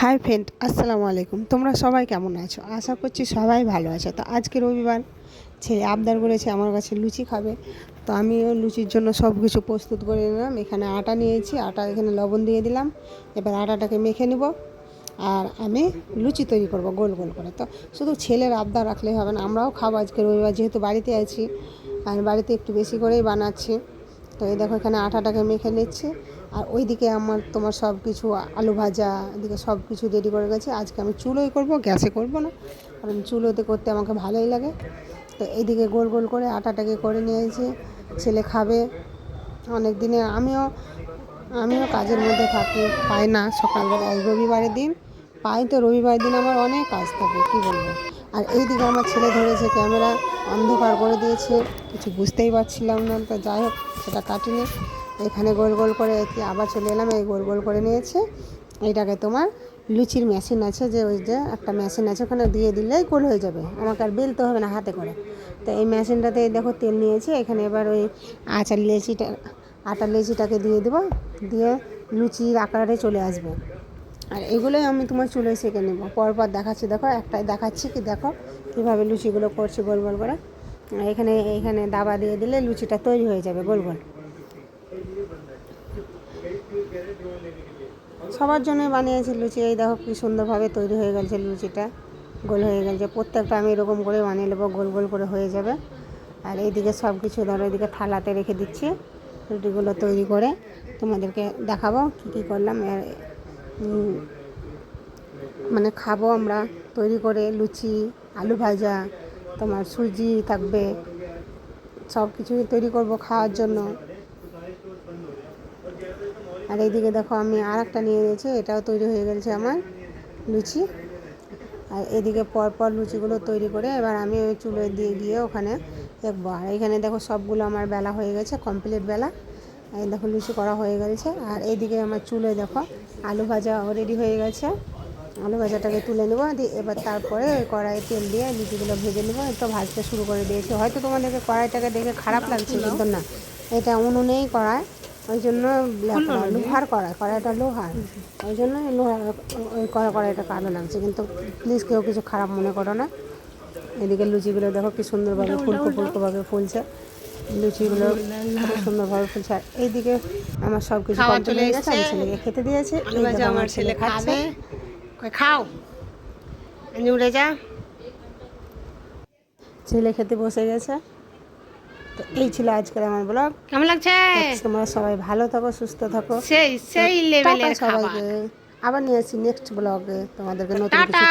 Hi friend, আসসালামু আলাইকুম। তোমরা সবাই কেমন আছো? আশা করছি সবাই ভালো আছো। তো আজকে রবিবার, ছেলে আবদার করেছে আমার কাছে লুচি খাবে। তো আমিও লুচির জন্য সব কিছু প্রস্তুত করে নিলাম। এখানে আটা নিয়েছি, আটা এখানে লবণ দিয়ে দিলাম। এবার আটাটাকে মেখে নিব। আর আমি লুচি তৈরি করব গোল গোল করে। তো শুধু ছেলের আবদার রাখলেই হবে না, আমরাও খাব আজকে রবিবার। যেহেতু বাড়িতে আছি, আর বাড়িতে একটু বেশি করেই বানাচ্ছি। তো এই দেখো এখানে আটাটাকে মেখে নিচ্ছি। আর ওইদিকে আমার তোমার সব কিছু আলু ভাজা, এদিকে সব কিছু রেডি করে গেছে আজকে আমি চুলোই করব, গ্যাসে করব না। কারণ চুলোতে করতে আমাকে ভালোই লাগে। তো এইদিকে গোল গোল করে আটাটাকে করে নিয়েছি ছেলে খাবে। অনেক দিনে আমিও আমিও কাজের মধ্যে থাকি, পাই না সকালবেলা রবিবারের দিন। পাই তো রবিবার দিন আমার অনেক কাজ থাকে, কী বলব? আর এইদিকে আমার ছেলে ধরেছে ক্যামেরা, অন্ধকার করে দিয়েছে, কিছু বুঝতেই পারছিলাম না। তো যাই হোক, সেটা কাটিনি। এখানে গোল গোল করে আবার চলে এলাম, এই গোল গোল করে নিয়েছে। এইটাকে তোমার লুচির মেশিন আছে যে ওই যে একটা মেশিন আছে, ওখানে দিয়ে দিলেই গোল হয়ে যাবে। আমাকে আর বেলতে হবে না হাতে করে। তো এই মেশিনটাতে দেখো তেল নিয়েছি, এখানে এবার ওই আচার লেচিটা, আটার লেচিটাকে দিয়ে দেবো, দিয়ে লুচির আকারে চলে আসবে। আর এগুলোই আমি তোমার চুলে শেখে নেব। পরপর দেখাচ্ছি, দেখো একটাই দেখাচ্ছি কি দেখো, কীভাবে লুচিগুলো করছি গোল গোল করে। এখানে এখানে দাবা দিয়ে দিলে লুচিটা তৈরি হয়ে যাবে গোল গোল। সবার জন্যই বানিয়েছি লুচি। এই দেখো কী সুন্দরভাবে তৈরি হয়ে গেছে লুচিটা। গোল হয়ে গেছে। প্রত্যেকটা আমি এরকম করে বানিয়ে নেব, গোল গোল করে হয়ে যাবে। আর এইদিকে সব কিছু ধরো এদিকে থালাতে রেখে দিচ্ছি রুটিগুলো তৈরি করে। তোমাদেরকে দেখাবো কী কী করলাম। মানে খাব আমরা তৈরি করে লুচি, আলু ভাজা, তোমার সুজি থাকবে। সব কিছুই তৈরি করব খাওয়ার জন্য। আর এইদিকে দেখো আমি আর একটা নিয়ে নিয়েছি, এটাও তৈরি হয়ে গেছে আমার লুচি। আর এদিকে পরপর লুচিগুলো তৈরি করে এবার আমি ওই চুলোয় দিয়ে গিয়ে ওখানে দেখব। আর এখানে দেখো সবগুলো আমার বেলা হয়ে গেছে কমপ্লিট বেলা। এই দেখো লুচি করা হয়ে গেছে। আর এইদিকে আমার চুলে দেখো আলু ভাজা রেডি হয়ে গেছে। আলু ভাজাটাকে তুলে নেব, দিয়ে এবার তারপরে ওই কড়াইয়ে তেল দিয়ে লুচিগুলো ভেজে নেব। তো ভাজতে শুরু করে দিয়েছি। হয়তো তোমাদেরকে কড়াইটাকে দেখে খারাপ লাগছে, কিন্তু না। এটা উনুনেই কড়াই। ওই জন্য লোহার কড়াই কড়াইটা লোহার। ওই জন্য লোহার ওই কড়া কড়াইটা কালো লাগছে। কিন্তু প্লিজ কেউ কিছু খারাপ মনে করো না। এদিকে লুচিগুলো দেখো কি সুন্দরভাবে ফুলকো ফুলকোভাবে ফুলছে। লুচিগুলো খুব সুন্দরভাবে ফুলছে। আর এইদিকে আমার সব কিছু চলে গেছে আমি ছেলেকে খেতে দিয়েছি। আমার ছেলে খাচ্ছে। খাবে। খাও। উড়ে যা। ছেলে খেতে বসে গেছে। তো এই ছিল আজকের আমার ব্লগ। কেমন লাগছে? তোমরা সবাই ভালো থাকো সুস্থ থাকো। সেই সেই লেভেলের সবাইকে। আবার নিয়ে আসি নেক্সট ব্লগে তোমাদেরকে নতুন কিছু